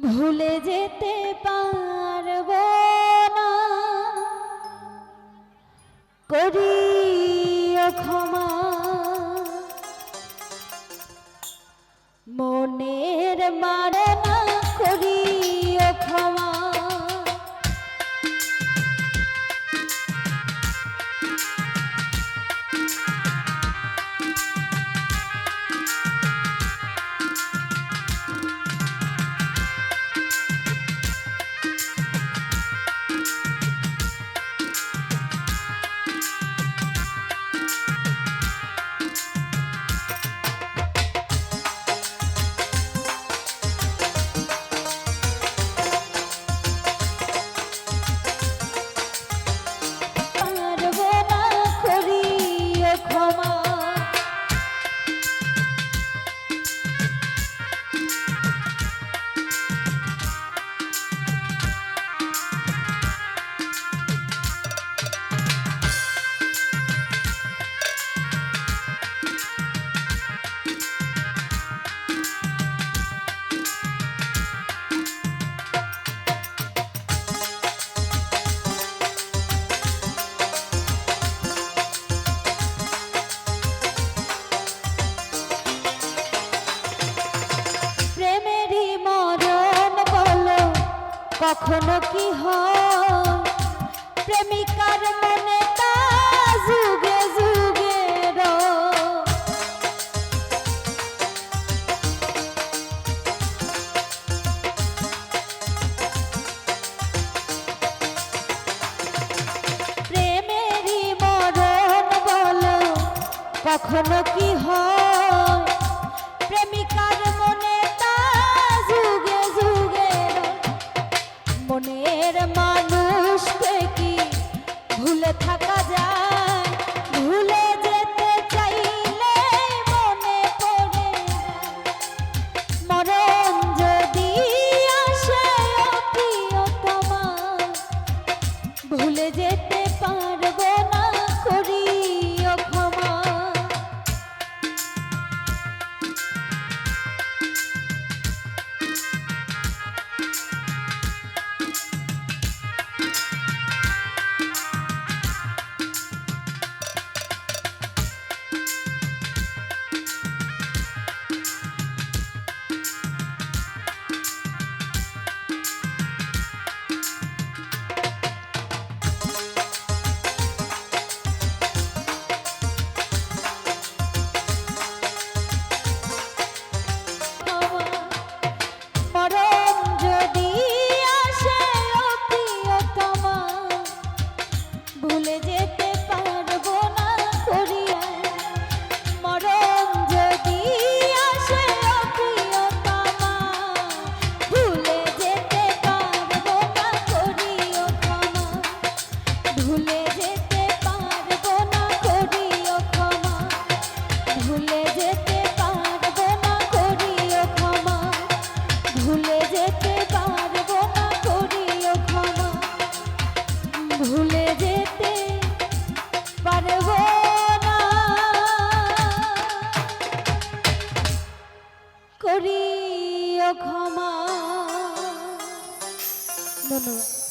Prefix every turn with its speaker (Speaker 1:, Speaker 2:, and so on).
Speaker 1: ভুলে যেতে পারব না। করি ক্ষমা। মনের মারা কখনো কি হয় প্রেমিকার মনে যুগে যুগে। প্রেমেরই মরণ বলো কখনো কি হয় did. দিও ক্ষমা। ধন্যবাদ।